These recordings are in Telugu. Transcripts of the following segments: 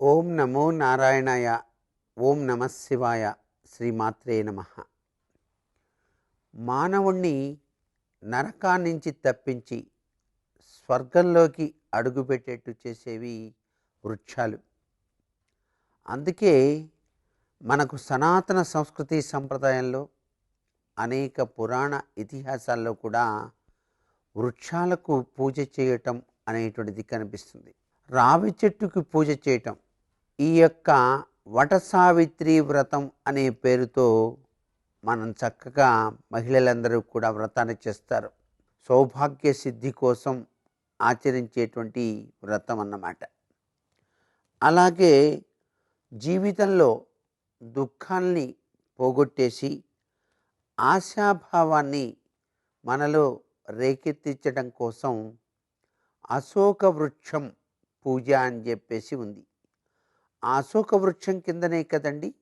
ఓం నమో నారాయణాయ ఓం నమ శివాయ శ్రీమాత్రే నమ మానవుణ్ణి నరకాన్నించి తప్పించి స్వర్గంలోకి అడుగుపెట్టేట్టు చేసేవి వృక్షాలు. అందుకే మనకు సనాతన సంస్కృతి సంప్రదాయంలో అనేక పురాణ ఇతిహాసాల్లో కూడా వృక్షాలకు పూజ చేయటం అనేటువంటిది కనిపిస్తుంది. రావి చెట్టుకి పూజ చేయటం ఈ యొక్క వట సావిత్రి వ్రతం అనే పేరుతో మనం చక్కగా మహిళలందరూ కూడా వ్రతాన్ని చేస్తారు. సౌభాగ్య సిద్ధి కోసం ఆచరించేటువంటి వ్రతం అన్నమాట. అలాగే జీవితంలో దుఃఖాల్ని పోగొట్టేసి ఆశాభావాన్ని మనలో రేకెత్తించడం కోసం అశోక వృక్షం పూజ అని చెప్పేసి ఉంది. ఆ అశోక వృక్షం కిందనే కదండి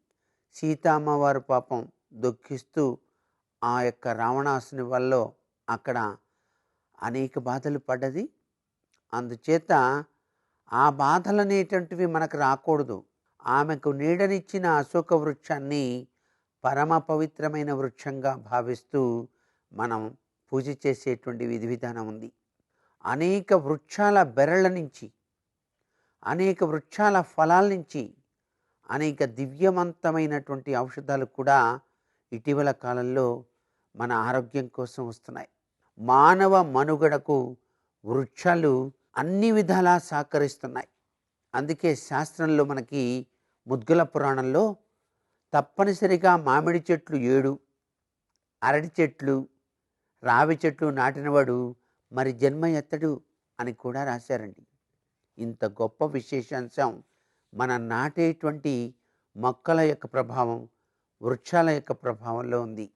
సీతామ్మవారు పాపం దుఃఖిస్తూ ఆ యొక్క రావణాసుని వల్ల అక్కడ అనేక బాధలు పడ్డది. అందుచేత ఆ బాధలు అనేటువంటివి మనకు రాకూడదు. ఆమెకు నీడనిచ్చిన అశోక వృక్షాన్ని పరమ పవిత్రమైన వృక్షంగా భావిస్తూ మనం పూజ చేసేటువంటి విధి విధానం ఉంది. అనేక వృక్షాల బెరళ్ళ నుంచి అనేక వృక్షాల ఫలాల నుంచి అనేక దివ్యవంతమైనటువంటి ఔషధాలు కూడా ఇటీవల కాలంలో మన ఆరోగ్యం కోసం వస్తున్నాయి. మానవ మనుగడకు వృక్షాలు అన్ని విధాలా సహకరిస్తున్నాయి. అందుకే శాస్త్రంలో మనకి ముద్గుల పురాణంలో తప్పనిసరిగా మామిడి చెట్లు ఏడు అరటి చెట్లు రావి చెట్లు నాటినవాడు మరి జన్మ ఎత్తడు అని కూడా రాశారండి. ఇంత గొప్ప విశేషాంశం మన నాటేటువంటి మొక్కల యొక్క ప్రభావం వృక్షాల యొక్క ప్రభావంలో ఉంది.